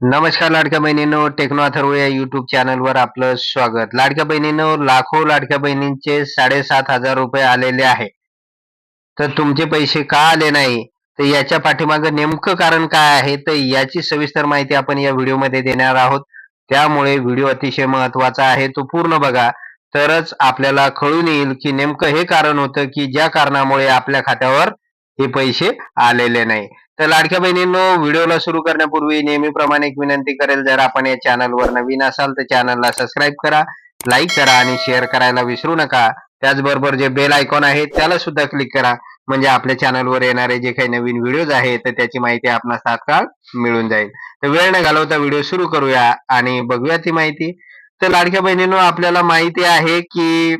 नमस्कार लाडक्या बहिणींनो टेक्नो अथर्व या युट्यूब चॅनलवर आपलं स्वागत. लाडक्या बहिणींनो लाखो लाडक्या बहिणींचे साडेसात हजार रुपये आलेले आहे. तर तुमचे पैसे का आले नाही? तर याच्या पाठीमागं नेमकं कारण काय आहे? तर याची सविस्तर माहिती आपण या व्हिडिओमध्ये देणार आहोत. त्यामुळे व्हिडिओ अतिशय महत्त्वाचा आहे. तो पूर्ण बघा. तरच आपल्याला कळून येईल की नेमकं हे कारण होतं की ज्या कारणामुळे आपल्या खात्यावर हे पैसे आलेले नाही. तर लाडक्या बहिणींनो व्हिडिओला सुरू करण्यापूर्वी नेहमीप्रमाणे एक विनंती करेल जर आपण या चॅनलवर नवीन असाल तर चॅनलला सबस्क्राईब करा लाईक करा आणि शेअर करायला विसरू नका. त्याचबरोबर जे बेल आयकॉन आहे त्याला सुद्धा क्लिक करा. म्हणजे आपल्या चॅनलवर येणारे जे काही नवीन व्हिडिओज आहेत तर त्याची माहिती आपणास तात्काळ मिळून जाईल. तर वेळ न घालवता व्हिडिओ सुरू करूया आणि बघूया ती माहिती. तर लाडक्या बहिणींनो आपल्याला माहिती आहे की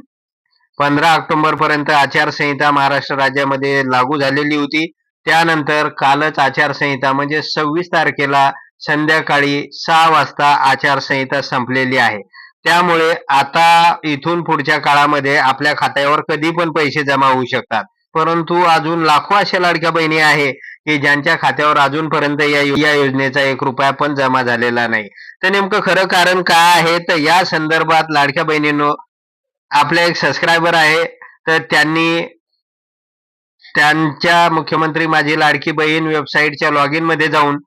पंधरा ऑक्टोबर पर्यंत आचारसंहिता महाराष्ट्र राज्यामध्ये लागू झालेली होती. त्यानंतर कालच आचारसंहिता म्हणजे सव्वीस तारखेला संध्याकाळी सहा वाजता आचारसंहिता संपलेली आहे. त्यामुळे आता इथून पुढच्या काळामध्ये आपल्या खात्यावर कधी पण पैसे जमा होऊ शकतात. परंतु अजून लाखो अशा लाडक्या बहिणी आहे की ज्यांच्या खात्यावर अजूनपर्यंत या या योजनेचा एक रुपया पण जमा झालेला नाही. तर नेमकं खरं कारण काय आहे? तर या संदर्भात लाडक्या बहिणींनो आपले एक सबस्क्रायबर आहे. तर त्यांनी त्यांच्या मुख्यमंत्री माझी लाडकी बहीण वेबसाईटच्या लॉग इनमध्ये जाऊन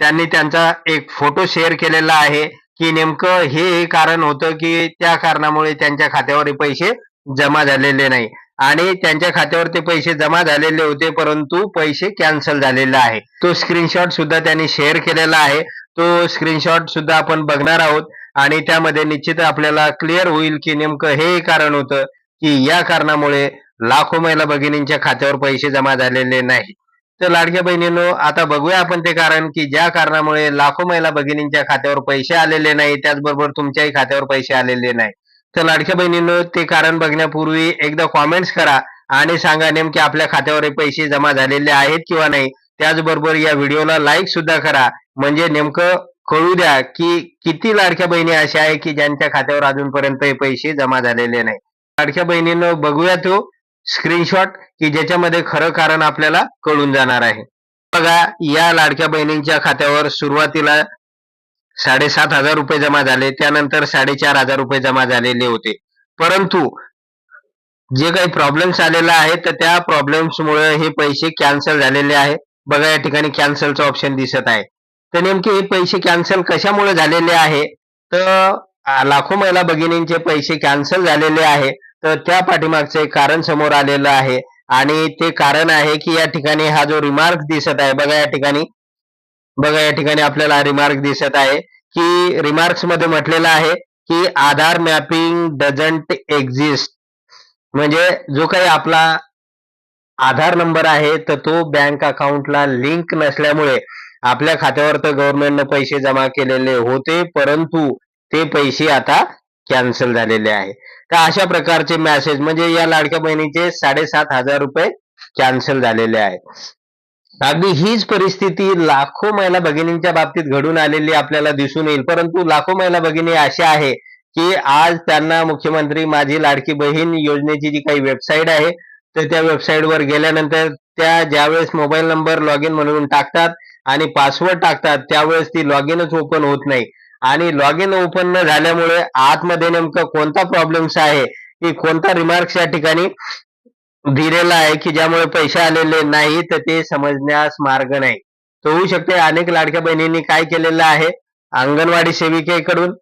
त्यांनी त्यांचा एक फोटो शेअर केलेला आहे की नेमकं हे हे कारण होतं की त्या कारणामुळे त्यांच्या खात्यावर पैसे जमा झालेले नाही. आणि त्यांच्या खात्यावर ते पैसे जमा झालेले होते परंतु पैसे कॅन्सल झालेले आहे. तो स्क्रीनशॉट सुद्धा त्यांनी शेअर केलेला आहे. तो स्क्रीनशॉट सुद्धा आपण बघणार आहोत आणि त्यामध्ये निश्चित आपल्याला क्लिअर होईल की नेमकं हे कारण होतं की या कारणामुळे लाखो महिला भगिनींच्या खात्यावर पैसे जमा झालेले नाही. तर लाडक्या बहिणींनो आता बघूया आपण ते कारण की ज्या कारणामुळे लाखो महिला भगिनींच्या खात्यावर पैसे आलेले नाही त्याचबरोबर तुमच्याही खात्यावर पैसे आलेले नाही. तर लाडक्या बहिणींनो ते कारण बघण्यापूर्वी एकदा कॉमेंट्स करा आणि सांगा नेमके आपल्या खात्यावर पैसे जमा झालेले आहेत किंवा नाही. त्याचबरोबर या व्हिडिओला लाईक सुद्धा करा. म्हणजे नेमकं कळू द्या की किती लाडक्या बहिणी अशा आहे की ज्यांच्या खात्यावर अजूनपर्यंत पैसे जमा झालेले नाही. लाडक्या बहिणींनो बघूया तो. स्क्रीनशॉट की ज्याच्यामध्ये खरं कारण आपल्याला कळून जाणार आहे. बघा या लाडक्या बहिणींच्या खात्यावर सुरुवातीला साडेसात हजार रुपये जमा झाले त्यानंतर साडेचार हजार रुपये जमा झालेले होते. परंतु जे काही प्रॉब्लेम्स आलेला आहे तर त्या प्रॉब्लेम्समुळे हे पैसे कॅन्सल झालेले आहे. बघा या ठिकाणी कॅन्सलचं ऑप्शन दिसत आहे. तर नेमके हे पैसे कॅन्सल कशामुळे झालेले आहे? तर लाखो महिला भगिनींचे पैसे कॅन्सल झालेले आहे. तर त्या पाठीमागचं एक कारण समोर आलेलं आहे. आणि ते कारण आहे की या ठिकाणी हा जो रिमार्क दिसत आहे बघा या ठिकाणी. बघा या ठिकाणी आपल्याला रिमार्क दिसत आहे की रिमार्क्समध्ये म्हटलेलं आहे की आधार मॅपिंग डझंट एक्झिस्ट म्हणजे जो काही आपला आधार नंबर आहे तर तो बँक अकाउंटला लिंक नसल्यामुळे आपल्या खात्यावर तर गव्हर्नमेंटनं पैसे जमा केलेले होते परंतु ते पैसे आता कॅन्सल झालेले आहे. तर अशा प्रकारचे मेसेज म्हणजे या लाडक्या बहिणीचे साडेसात हजार रुपये कॅन्सल झालेले आहे. अगदी हीच परिस्थिती लाखो महिला भगिनींच्या बाबतीत घडून आलेली आपल्याला दिसून येईल. परंतु लाखो महिला भगिनी अशा आहे की आज त्यांना मुख्यमंत्री माझी लाडकी बहीण योजनेची जी काही वेबसाईट आहे तर त्या वेबसाईटवर गेल्यानंतर त्या ज्यावेळेस मोबाईल नंबर लॉग इन म्हणून टाकतात आणि पासवर्ड टाकतात त्यावेळेस ती लॉग इनच ओपन होत नाही. आणि लॉग इन ओपन न झाल्यामुळे आतमध्ये नेमकं कोणता प्रॉब्लेम्स आहे की कोणता रिमार्क्स या ठिकाणी दिलेला आहे की ज्यामुळे पैसे आलेले नाही तर ते समजण्यास मार्ग नाही. तर होऊ शकते अनेक लाडक्या बहिणींनी काय केलेलं आहे? अंगणवाडी सेविकेकडून.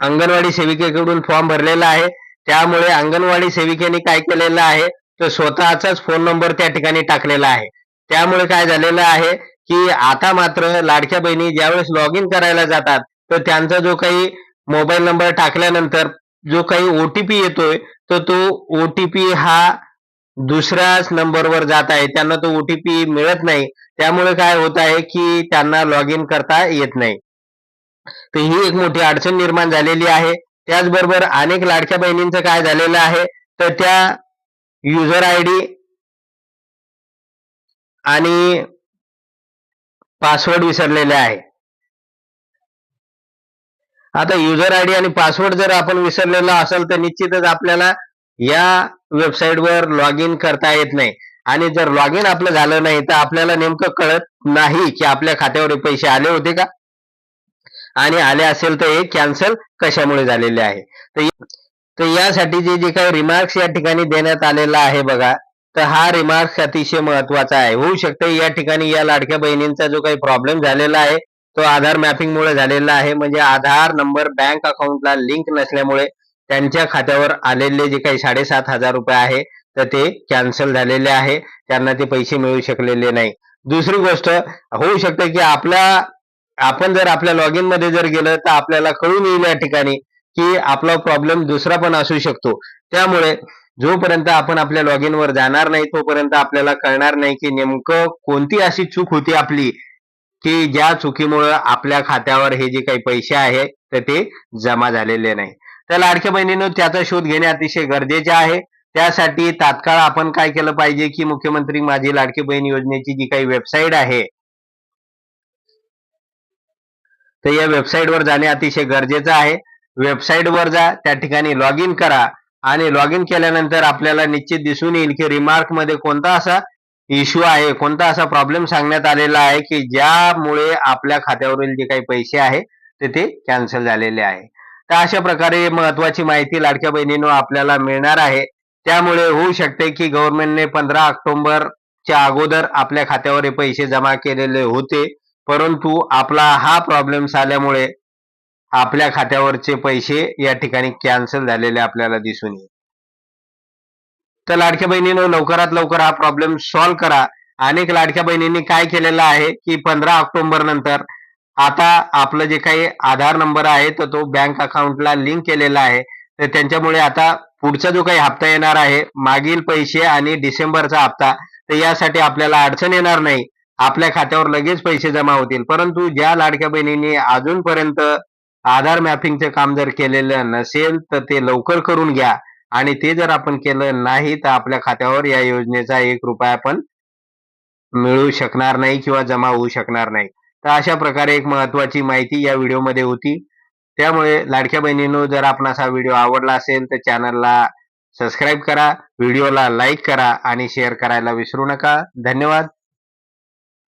अंगणवाडी सेविकेकडून फॉर्म भरलेला आहे. त्यामुळे अंगणवाडी सेविकेने काय केलेलं आहे? तर स्वतःचाच फोन नंबर त्या ठिकाणी टाकलेला आहे. त्यामुळे काय झालेलं आहे की आता मात्र लाडक्या बहिणी ज्यावेळेस लॉग इन करायला जातात तर त्यांचा जो काही मोबाईल नंबर टाकल्यानंतर जो काही ओटीपी येतोय तर तो ओटीपी हा दुसऱ्याच नंबरवर जात आहे. त्यांना तो ओटीपी मिळत नाही. त्यामुळे काय होत आहे की त्यांना लॉग इन करता येत नाही. तर ही एक मोठी अडचण निर्माण झालेली आहे. त्याचबरोबर अनेक लाडक्या बहिणींचं काय झालेलं आहे? तर त्या युजर आय डी आणि पासवर्ड विसरलेले आहे. आता युजर आयडी आणि पासवर्ड जर आपण विसरलेला असेल तर निश्चितच आपल्याला या वेबसाईटवर लॉग इन करता येत नाही. आणि जर लॉग इन आपलं झालं नाही तर आपल्याला नेमकं कळत नाही की आपल्या खात्यावर पैसे आले होते का? आणि आले असेल तर हे कॅन्सल कशामुळे झालेले आहे? तर यासाठी जे जे काही रिमार्क्स या ठिकाणी देण्यात आलेला आहे बघा तर हा रिमार्क्स अतिशय महत्त्वाचा आहे. होऊ शकतं या ठिकाणी या लाडक्या बहिणींचा जो काही प्रॉब्लेम झालेला आहे तो आधार मॅपिंग मुळे झालेला आहे. म्हणजे आधार नंबर बँक अकाउंटला लिंक नसल्यामुळे त्यांच्या खात्यावर आलेले जे काही साडेसात हजार रुपये आहे तर ते कॅन्सल झालेले आहे. त्यांना ते पैसे मिळू शकलेले नाही. दुसरी गोष्ट होऊ शकते की आपल्या आपण जर आपल्या लॉग इनमध्ये जर गेलं तर आपल्याला कळून येईल या ठिकाणी की आपला प्रॉब्लेम दुसरा पण असू शकतो. त्यामुळे जोपर्यंत आपण आपल्या लॉग इन वर जाणार नाही तोपर्यंत आपल्याला कळणार नाही की नेमकं कोणती अशी चूक होती आपली की ज्या चुकीमुळं आपल्या खात्यावर हे जे काही पैसे आहे तर ते जमा झालेले नाही. तर लाडक्या बहिणीनं त्याचा शोध घेणे अतिशय गरजेचे आहे. त्यासाठी तात्काळ आपण काय केलं पाहिजे की मुख्यमंत्री माझी लाडकी बहीण योजनेची जी काही वेबसाईट आहे तर या वेबसाईटवर जाणे अतिशय गरजेचं आहे. वेबसाईटवर जा त्या ठिकाणी लॉग इन करा आणि लॉग इन केल्यानंतर आपल्याला निश्चित दिसून येईल की रिमार्कमध्ये कोणता असा इश्यू आहे कोणता असा प्रॉब्लेम सांगण्यात आलेला आहे की ज्यामुळे आपल्या खात्यावरील जे काही पैसे आहे ते ते कॅन्सल झालेले आहे. तर अशा प्रकारे महत्वाची माहिती लाडक्या बहिणींनो आपल्याला मिळणार आहे. त्यामुळे होऊ शकते की गव्हर्नमेंटने पंधरा ऑक्टोबरच्या अगोदर आपल्या खात्यावर हे पैसे जमा केलेले होते. परंतु आपला हा प्रॉब्लेम आल्यामुळे आपल्या खात्यावरचे पैसे या ठिकाणी कॅन्सल झालेले आपल्याला दिसून येईल. तर लाडक्या बहिणीनं लवकरात लवकर हा प्रॉब्लेम सॉल्व्ह करा. अनेक लाडक्या बहिणींनी काय केलेलं आहे की पंधरा ऑक्टोबर नंतर आता आपलं जे काही आधार नंबर आहे तर तो बँक अकाउंटला लिंक केलेला आहे. तर त्यांच्यामुळे आता पुढचा जो काही हप्ता येणार आहे मागील पैसे आणि डिसेंबरचा हप्ता तर यासाठी आपल्याला अडचण येणार नाही. आपल्या खात्यावर लगेच पैसे जमा होतील. परंतु ज्या लाडक्या बहिणींनी अजूनपर्यंत आधार मॅपिंगचं काम जर केलेलं नसेल तर ते लवकर करून घ्या. आणि ते जर आपण केलं नाही तर आपल्या खात्यावर या योजनेचा एक रुपया पण मिळू शकणार नाही किंवा जमा होऊ शकणार नाही. तर अशा प्रकारे एक महत्वाची माहिती या व्हिडिओमध्ये होती. त्यामुळे लाडक्या बहिणींनो जर आपण हा व्हिडिओ आवडला असेल तर चॅनलला सबस्क्राईब करा व्हिडिओला लाईक करा आणि शेअर करायला विसरू नका. धन्यवाद.